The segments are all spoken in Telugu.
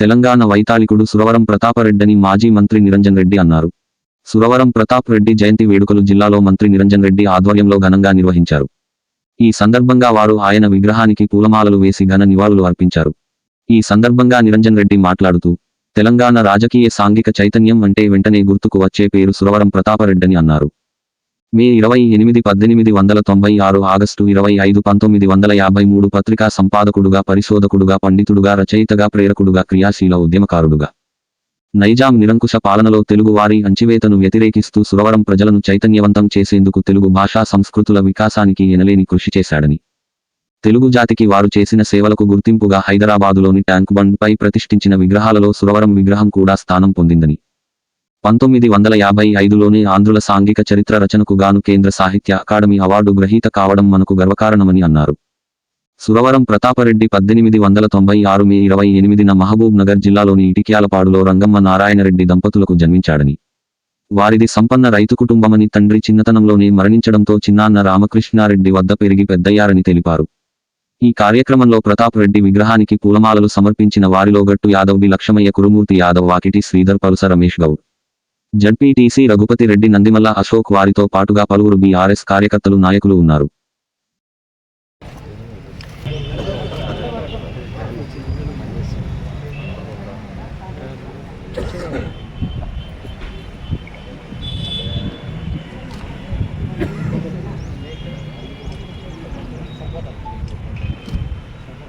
తెలంగాణ వైతాళికుడు సురవరం ప్రతాపరెడ్డని మాజీ మంత్రి నిరంజన్ రెడ్డి అన్నారు. సురవరం ప్రతాప్ రెడ్డి జయంతి వేడుకలు జిల్లాలో మంత్రి నిరంజన్ రెడ్డి ఆధ్వర్యంలో ఘనంగా నిర్వహించారు. ఈ సందర్భంగా వారు ఆయన విగ్రహానికి పూలమాలలు వేసి ఘన నివాళులు అర్పించారు. ఈ సందర్భంగా నిరంజన్ రెడ్డి మాట్లాడుతూ తెలంగాణ రాజకీయ సాంఘిక చైతన్యం అంటే వెంటనే గుర్తుకు వచ్చే పేరు సురవరం ప్రతాపరెడ్డని అన్నారు. మే ఇరవై ఎనిమిది పద్దెనిమిది వందల తొంభై ఆరు ఆగస్టు ఇరవై ఐదు పంతొమ్మిది వందల యాభై మూడు పత్రికా సంపాదకుడుగా పరిశోధకుడుగా పండితుడుగా రచయితగా ప్రేరకుడుగా క్రియాశీల ఉద్యమకారుడుగా. నైజాం నిరంకుశ పాలనలో తెలుగువారి అంచివేతను వ్యతిరేకిస్తూ సురవరం ప్రజలను చైతన్యవంతం చేసేందుకు తెలుగు భాషా సంస్కృతుల వికాసానికి ఎనలేని కృషి చేశాడని. తెలుగు జాతికి వారు చేసిన సేవలకు గుర్తింపుగా హైదరాబాదులోని ట్యాంక్ బండ్ పై ప్రతిష్ఠించిన విగ్రహాలలో సురవరం విగ్రహం కూడా స్థానం పొందిందని. పంతొమ్మిది వందల యాభై ఐదులోనే ఆంధ్రుల సాంఘిక చరిత్ర రచనకు గాను కేంద్ర సాహిత్య అకాడమీ అవార్డు గ్రహీత కావడం మనకు గర్వకారణమని అన్నారు. సురవరం ప్రతాపరెడ్డి పద్దెనిమిది వందల తొంభై ఆరు మే ఇరవై ఎనిమిదిన మహబూబ్ నగర్ జిల్లాలోని ఇటిక్యాలపాడులో రంగమ్మ నారాయణరెడ్డి దంపతులకు జన్మించాడని. వారిది సంపన్న రైతు కుటుంబమని తండ్రి చిన్నతనంలోనే మరణించడంతో చిన్నాన్న రామకృష్ణారెడ్డి వద్ద పెరిగి పెద్దయ్యారని తెలిపారు. ఈ కార్యక్రమంలో ప్రతాప్ రెడ్డి విగ్రహానికి పూలమాలలు సమర్పించిన వారిలో గట్టు యాదవ్ బి లక్ష్మయ్య కురుమూర్తి యాదవ్ వాకిటి శ్రీధర్ పలుస రమేష్ గౌడ్. జడ్పీటీసీ రఘుపతి రెడ్డి నందిమల్ల అశోక్ వారితో పాటుగా పలువురు బీఆర్ఎస్ కార్యకర్తలు నాయకులు ఉన్నారు.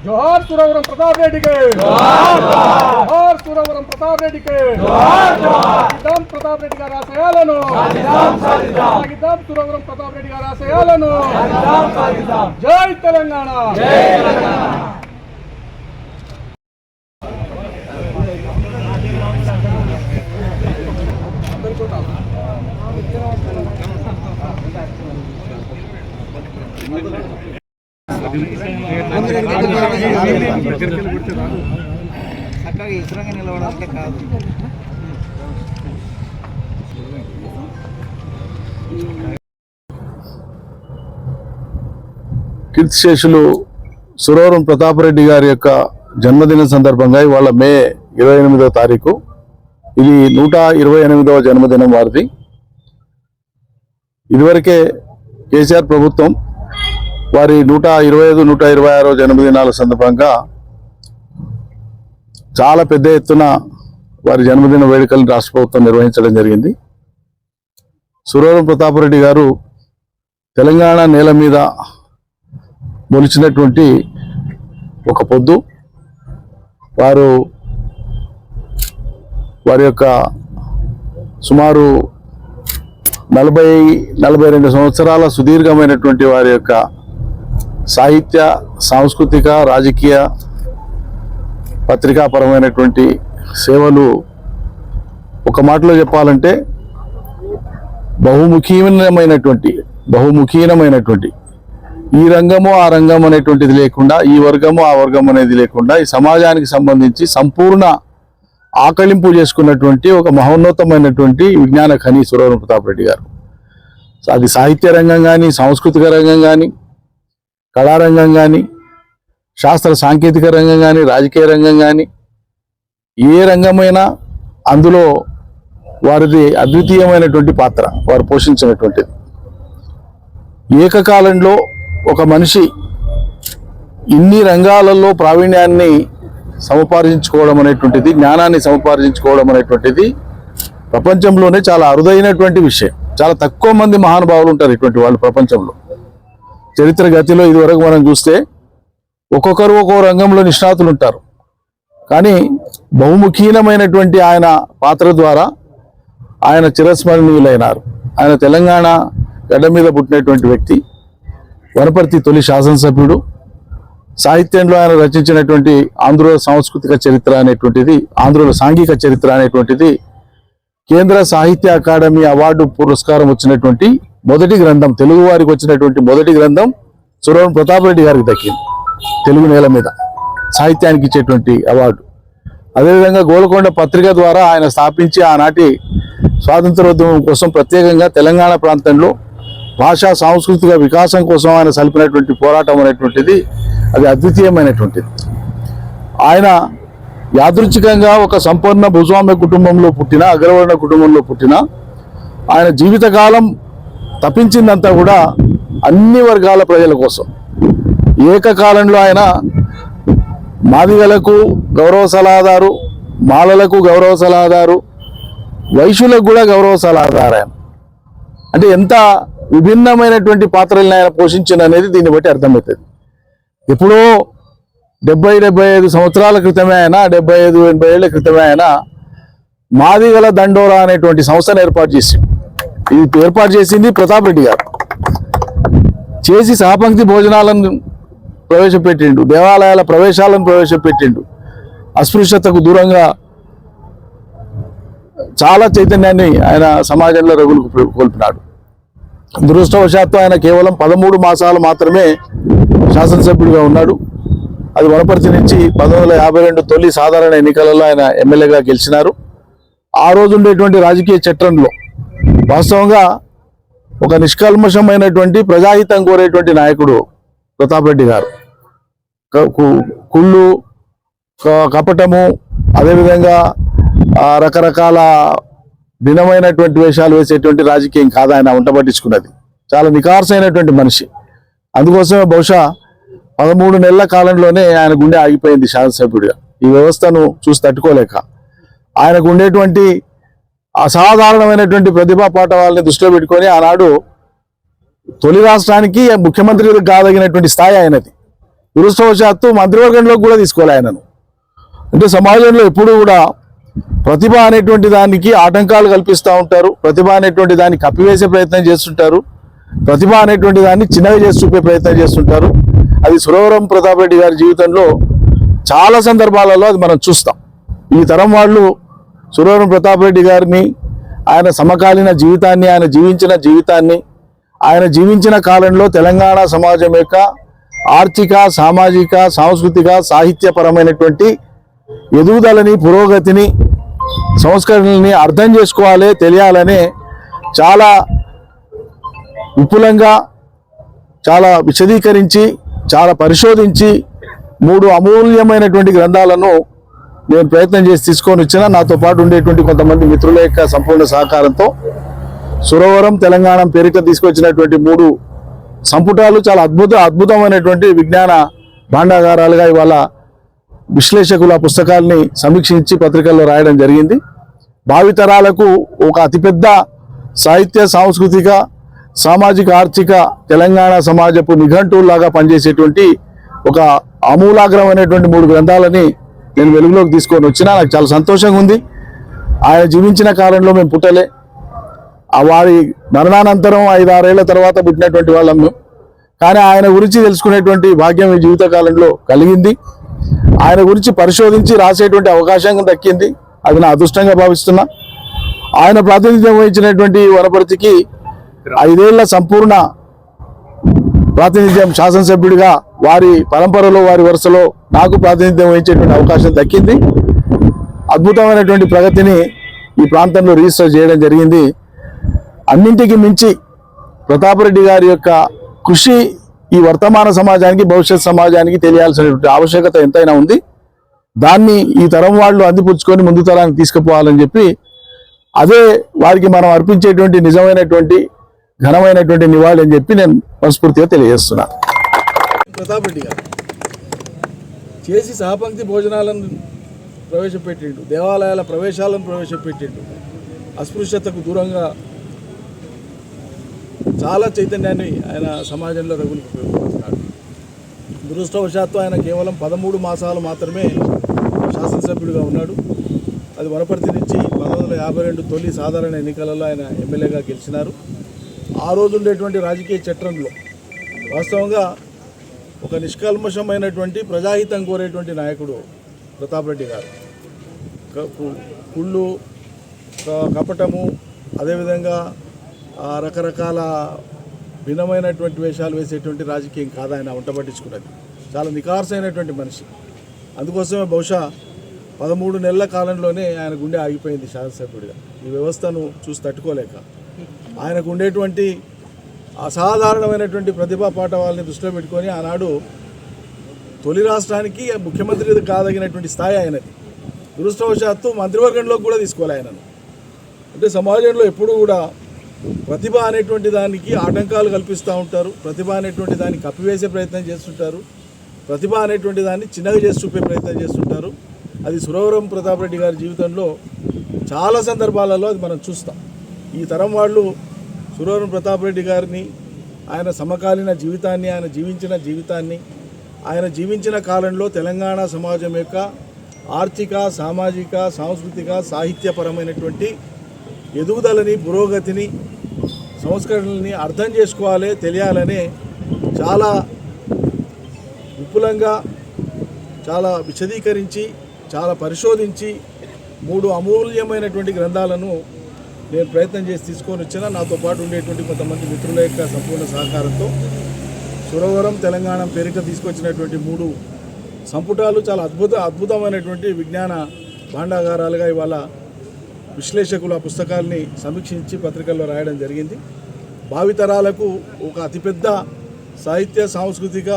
జోహార్ సురవరం ప్రతాప్ రెడ్డికి. జోహార్! సూరవరం ప్రతాప్ రెడ్డికి. సాగిద్దాం ప్రతాప్ రెడ్డి గారి ఆశయాలను. సాగిద్దాం సూరవరం ప్రతాప్ రెడ్డి గారి ఆశయాలను. జై తెలంగాణ. అందరికీ అలాగే నిలబడాలంటే కాదు. కీర్తిశేషులు సురవరం ప్రతాపరెడ్డి గారి యొక్క జన్మదిన సందర్భంగా ఇవాళ మే ఇరవై ఎనిమిదవ తారీఖు. ఇది నూట ఇరవై ఎనిమిదవ జన్మదినం వారిది. ఇదివరకే కేసీఆర్ ప్రభుత్వం వారి నూట ఇరవై ఐదు నూట ఇరవై ఆరో జన్మదినాల సందర్భంగా చాలా పెద్ద ఎత్తున వారి జన్మదిన వేడుకలను రాష్ట్ర ప్రభుత్వం నిర్వహించడం జరిగింది. సురవరం ప్రతాపరెడ్డి గారు తెలంగాణ నేల మీద మొలిచినటువంటి ఒక పొద్దు వారు వారి యొక్క సుమారు నలభై నలభై రెండు సంవత్సరాల సుదీర్ఘమైనటువంటి వారి యొక్క సాహిత్య సాంస్కృతిక రాజకీయ పత్రికాపరమైనటువంటి సేవలు ఒక మాటలో చెప్పాలంటే బహుముఖీనమైనటువంటి బహుముఖీనమైనటువంటి. ఈ రంగము ఆ రంగం అనేటువంటిది లేకుండా ఈ వర్గము ఆ వర్గం అనేది లేకుండా ఈ సమాజానికి సంబంధించి సంపూర్ణ ఆకలింపు చేసుకున్నటువంటి ఒక మహోన్నతమైనటువంటి విజ్ఞాన ఖని సురవరం ప్రతాప్ రెడ్డి గారు. అది సాహిత్య రంగం కానీ సాంస్కృతిక రంగం కానీ కళారంగం కానీ శాస్త్ర సాంకేతిక రంగం కానీ రాజకీయ రంగం కానీ ఏ రంగమైనా అందులో వారిది అద్వితీయమైనటువంటి పాత్ర వారు పోషించినటువంటిది. ఏకకాలంలో ఒక మనిషి ఇన్ని రంగాలలో ప్రావీణ్యాన్ని సముపార్జించుకోవడం అనేటువంటిది జ్ఞానాన్ని సముపార్జించుకోవడం అనేటువంటిది ప్రపంచంలోనే చాలా అరుదైనటువంటి విషయం. చాలా తక్కువ మంది మహానుభావులు ఉంటారు ఇటువంటి వాళ్ళు ప్రపంచంలో. చరిత్ర గతిలో ఇదివరకు మనం చూస్తే ఒక్కొక్కరు ఒక్కో రంగంలో నిష్ణాతులు ఉంటారు. కానీ బహుముఖీనమైనటువంటి ఆయన పాత్ర ద్వారా ఆయన చిరస్మరణీయులైనారు. ఆయన తెలంగాణ గడ్డ మీద పుట్టినటువంటి వ్యక్తి వనపర్తి తొలి శాసనసభ్యుడు సాహిత్యంలో ఆయన రచించినటువంటి ఆంధ్రుల సాంస్కృతిక చరిత్ర అనేటువంటిది ఆంధ్రుల సాంఘిక చరిత్ర అనేటువంటిది కేంద్ర సాహిత్య అకాడమీ అవార్డు పురస్కారం వచ్చినటువంటి మొదటి గ్రంథం తెలుగు వారికి వచ్చినటువంటి మొదటి గ్రంథం సురవరం ప్రతాప్ రెడ్డి గారికి దక్కింది. తెలుగు నేల మీద సాహిత్యానికి ఇచ్చేటువంటి అవార్డు. అదేవిధంగా గోల్కొండ పత్రిక ద్వారా ఆయన స్థాపించి ఆనాటి స్వాతంత్రోద్యమం కోసం ప్రత్యేకంగా తెలంగాణ ప్రాంతంలో భాషా సాంస్కృతిక వికాసం కోసం ఆయన సలిపినటువంటి పోరాటం అనేటువంటిది అది అద్వితీయమైనటువంటిది. ఆయన యాదృచ్ఛికంగా ఒక సంపూర్ణ భూస్వామ్య కుటుంబంలో పుట్టిన అగ్రవర్ణ కుటుంబంలో పుట్టిన ఆయన జీవితకాలం తప్పించిందంతా కూడా అన్ని వర్గాల ప్రజల కోసం. ఏకకాలంలో ఆయన మాదిగలకు గౌరవ సలహాదారు మాలలకు గౌరవ సలహాదారు వైశ్యులకు కూడా గౌరవ సలహాదారు ఆయన. అంటే ఎంత విభిన్నమైనటువంటి పాత్రలను ఆయన పోషించిన అనేది దీన్ని బట్టి అర్థమవుతుంది. ఎప్పుడో డెబ్బై డెబ్బై ఐదు సంవత్సరాల క్రితమే ఆయన డెబ్బై ఐదు ఎనభై ఏళ్ళ క్రితమే ఆయన మాదిగల దండోరా అనేటువంటి సంస్థను ఏర్పాటు చేసింది ఇది ఏర్పాటు చేసింది ప్రతాప్ రెడ్డి గారు. చేసి సహపంక్తి భోజనాలను ప్రవేశపెట్టిండు. దేవాలయాల ప్రవేశాలను ప్రవేశపెట్టిండు. అస్పృశ్యతకు దూరంగా చాలా చైతన్యాన్ని ఆయన సమాజంలో రగులు కోల్పినాడు దురదృష్టవశాత్తు ఆయన కేవలం పదమూడు మాసాలు మాత్రమే శాసనసభ్యుడిగా ఉన్నాడు. అది వనపర్తి నుంచి పంతొమ్మిది యాభై రెండు తొలి సాధారణ ఎన్నికలలో ఆయన ఎమ్మెల్యేగా గెలిచినారు. ఆ రోజు ఉండేటువంటి రాజకీయ చట్టంలో వాస్తవంగా ఒక నిష్కల్మషమైనటువంటి ప్రజాహితం కోరేటువంటి నాయకుడు ప్రతాప్ రెడ్డి గారు. కు- కుళ్ళు కపటము అదేవిధంగా రకరకాల భిన్నమైనటువంటి వేషాలు వేసేటువంటి రాజకీయం కాదు ఆయన వంట పట్టించుకున్నది చాలా నికార్సైనటువంటి మనిషి. అందుకోసమే బహుశా పదమూడు నెలల కాలంలోనే ఆయన గుండె ఆగిపోయింది శాసనసభ్యుడిగా. ఈ వ్యవస్థను చూసి తట్టుకోలేక. ఆయనకు ఉండేటువంటి అసాధారణమైనటువంటి ప్రతిభా పాఠవాలని దృష్టిలో పెట్టుకొని ఆనాడు తొలి రాష్ట్రానికి ముఖ్యమంత్రి కాదగినటువంటి స్థాయి ఆయనది. దురదృష్టవశాత్తు మంత్రివర్గంలో కూడా తీసుకోవాలి ఆయనను. అంటే సమాజంలో ఎప్పుడూ కూడా ప్రతిభ అనేటువంటి దానికి ఆటంకాలు కల్పిస్తూ ఉంటారు. ప్రతిభ అనేటువంటి దాన్ని కప్పివేసే ప్రయత్నం చేస్తుంటారు. ప్రతిభ అనేటువంటి దాన్ని చిన్నగా చేసి చూపే ప్రయత్నం చేస్తుంటారు. అది సురవరం ప్రతాప్ రెడ్డి గారి జీవితంలో చాలా సందర్భాలలో అది మనం చూస్తాం. ఈ తరం వాళ్ళు సురవరం ప్రతాప్ రెడ్డి గారిని ఆయన సమకాలీన జీవితాన్ని ఆయన జీవించిన జీవితాన్ని ఆయన జీవించిన కాలంలో తెలంగాణ సమాజం యొక్క ఆర్థిక సామాజిక సాంస్కృతిక సాహిత్యపరమైనటువంటి ఎదుగుదలని పురోగతిని సంస్కరణల్ని అర్థం చేసుకోవాలి తెలియాలని చాలా విపులంగా చాలా విశదీకరించి చాలా పరిశోధించి మూడు అమూల్యమైనటువంటి గ్రంథాలను నేను ప్రయత్నం చేసి తీసుకొని వచ్చిన. నాతో పాటు ఉండేటువంటి కొంతమంది మిత్రుల యొక్క సంపూర్ణ సహకారంతో సురవరం తెలంగాణ పేరిట తీసుకొచ్చినటువంటి మూడు సంపుటాలు చాలా అద్భుత అద్భుతమైనటువంటి విజ్ఞాన భాండాగారాలుగా ఇవాళ విశ్లేషకుల పుస్తకాల్ని సమీక్షించి పత్రికల్లో రాయడం జరిగింది. భావితరాలకు ఒక అతిపెద్ద సాహిత్య సాంస్కృతిక సామాజిక ఆర్థిక తెలంగాణ సమాజపు నిఘంటువులాగా పనిచేసేటువంటి ఒక అమూలాగ్రమైనటువంటి మూడు గ్రంథాలని నేను వెలుగులోకి తీసుకొని వచ్చినా నాకు చాలా సంతోషంగా ఉంది. ఆయన జీవించిన కాలంలో మేము పుట్టలే. వారి మరణానంతరం ఐదారేళ్ళ తర్వాత పుట్టినటువంటి వాళ్ళము కానీ ఆయన గురించి తెలుసుకునేటువంటి భాగ్యం ఈ జీవితకాలంలో కలిగింది. ఆయన గురించి పరిశోధించి రాసేటువంటి అవకాశం దక్కింది. అది నా అదృష్టంగా భావిస్తున్నా. ఆయన ప్రాతినిధ్యం వహించినటువంటి వనపర్తికి ఐదేళ్ళ సంపూర్ణ ప్రాతినిధ్యం శాసనసభ్యుడిగా వారి పరంపరలో వారి వరుసలో నాకు ప్రాతినిధ్యం వహించేటువంటి అవకాశం దక్కింది. అద్భుతమైనటువంటి ప్రగతిని ఈ ప్రాంతంలో రిజిస్టర్ చేయడం జరిగింది. అన్నింటికి మించి ప్రతాపరెడ్డి గారి యొక్క కృషి ఈ వర్తమాన సమాజానికి భవిష్యత్ సమాజానికి తెలియాల్సినటువంటి ఆవశ్యకత ఎంతైనా ఉంది. దాన్ని ఈ తరం వాళ్ళు అందిపుచ్చుకొని ముందు తరానికి తీసుకుపోవాలని చెప్పి అదే వారికి మనం అర్పించేటువంటి నిజమైనటువంటి ఘనమైనటువంటి నివాళి అని చెప్పి నేను మనస్ఫూర్తిగా తెలియజేస్తున్నా. ప్రతాప్ రెడ్డి గారు చేసి సహపంక్తి భోజనాలను ప్రవేశపెట్టిండు దేవాలయాల ప్రవేశాలను ప్రవేశపెట్టిండు. అస్పృశ్యతకు దూరంగా చాలా చైతన్యాన్ని ఆయన సమాజంలో రగులుకున్నాడు దురదృష్టవశాత్తు ఆయన కేవలం పదమూడు మాసాలు మాత్రమే శాసనసభ్యుడిగా ఉన్నాడు. అది వనపర్తి నుంచి పంతొమ్మిది వందల యాభై రెండు తొలి సాధారణ ఎన్నికలలో ఆయన ఎమ్మెల్యేగా గెలిచినారు. ఆ రోజు ఉండేటువంటి రాజకీయ చట్రంలో వాస్తవంగా ఒక నిష్కల్మషమైనటువంటి ప్రజాహితం కోరేటువంటి నాయకుడు ప్రతాప్ రెడ్డి గారు. కుళ్ళు కపటము అదేవిధంగా రకరకాల భిన్నమైనటువంటి వేషాలు వేసేటువంటి రాజకీయం కాదు ఆయన వంట పట్టించుకున్నది చాలా నికార్సైనటువంటి మనిషి. అందుకోసమే బహుశా పదమూడు నెలల కాలంలోనే ఆయన గుండె ఆగిపోయింది శాసనసభ్యుడిగా. ఈ వ్యవస్థను చూసి తట్టుకోలేక. ఆయనకు ఉండేటువంటి అసాధారణమైనటువంటి ప్రతిభా పాఠవాలని దృష్టిలో పెట్టుకొని ఆనాడు తొలి రాష్ట్రానికి ముఖ్యమంత్రి కాదగినటువంటి స్థాయి ఆయనది. దురదృష్టవశాత్తు మంత్రివర్గంలోకి కూడా తీసుకోవాలి ఆయనను. అంటే సమాజంలో ఎప్పుడు కూడా ప్రతిభ అనేటువంటి దానికి ఆటంకాలు కల్పిస్తూ ఉంటారు. ప్రతిభ అనేటువంటి దాన్ని కప్పివేసే ప్రయత్నం చేస్తుంటారు. ప్రతిభ అనేటువంటి దాన్ని చిన్నగా చేసి చూపే ప్రయత్నం చేస్తుంటారు. అది సురవరం ప్రతాప్ రెడ్డి గారి జీవితంలో చాలా సందర్భాలలో అది మనం చూస్తాం. ఈ తరం వాళ్ళు సురవరం ప్రతాప్ రెడ్డి గారిని ఆయన సమకాలీన జీవితాన్ని ఆయన జీవించిన జీవితాన్ని ఆయన జీవించిన కాలంలో తెలంగాణ సమాజం యొక్క ఆర్థిక సామాజిక సాంస్కృతిక సాహిత్యపరమైనటువంటి ఎదుగుదలని పురోగతిని సంస్కరణల్ని అర్థం చేసుకోవాలి తెలియాలనే చాలా విపులంగా చాలా విశదీకరించి చాలా పరిశోధించి మూడు అమూల్యమైనటువంటి గ్రంథాలను నేను ప్రయత్నం చేసి తీసుకొని వచ్చిన నాతో పాటు ఉండేటువంటి కొంతమంది మిత్రుల యొక్క సంపూర్ణ సహకారంతో సురవరం తెలంగాణ పేరిట తీసుకొచ్చినటువంటి మూడు సంపుటాలు చాలా అద్భుత అద్భుతమైనటువంటి విజ్ఞాన భాండాగారాలుగా ఇవాళ విశ్లేషకులు ఆ పుస్తకాల్ని సమీక్షించి పత్రికల్లో రాయడం జరిగింది. భావితరాలకు ఒక అతిపెద్ద సాహిత్య సాంస్కృతిక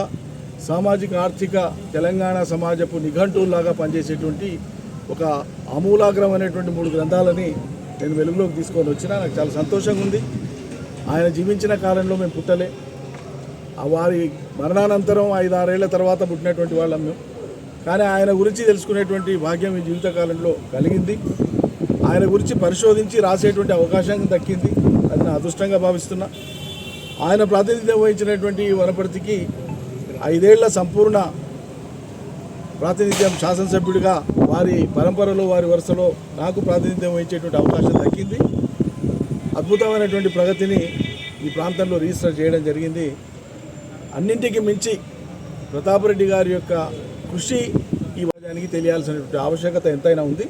సామాజిక ఆర్థిక తెలంగాణ సమాజపు నిఘంటువులాగా పనిచేసేటువంటి ఒక అమూలాగ్రమైనటువంటి మూడు గ్రంథాలని నేను వెలుగులోకి తీసుకొని వచ్చిన నాకు చాలా సంతోషంగా ఉంది. ఆయన జీవించిన కాలంలో మేము పుట్టలే. ఆ వారి మరణానంతరం ఐదారేళ్ళ తర్వాత పుట్టినటువంటి వాళ్ళం మేము. కానీ ఆయన గురించి తెలుసుకునేటువంటి భాగ్యం ఈ జీవితకాలంలో కలిగింది. ఆయన గురించి పరిశోధించి రాసేటువంటి అవకాశం దక్కింది. అది నా అదృష్టంగా భావిస్తున్నా. ఆయన ప్రాతినిధ్యం వహించినటువంటి వనపర్తికి ఐదేళ్ళ సంపూర్ణ ప్రాతినిధ్యం శాసనసభ్యుడిగా వారి పరంపరలో వారి వరుసలో నాకు ప్రాతినిధ్యం వహించేటువంటి అవకాశం దక్కింది. అద్భుతమైనటువంటి ప్రగతిని ఈ ప్రాంతంలో రిజిస్టర్ చేయడం జరిగింది. అన్నింటికి మించి ప్రతాపరెడ్డి గారి యొక్క కృషి ఈ సమాజానికి తెలియాల్సినటువంటి ఆవశ్యకత ఎంతైనా ఉంది.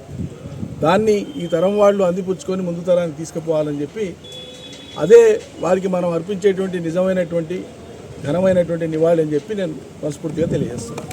దాన్ని ఈ తరం వాళ్ళు అందిపుచ్చుకొని ముందు తరానికి తీసుకుపోవాలని చెప్పి అదే వారికి మనం అర్పించేటువంటి నిజమైనటువంటి ఘనమైనటువంటి నివాళి అని చెప్పి నేను మనస్ఫూర్తిగా తెలియజేస్తున్నాను.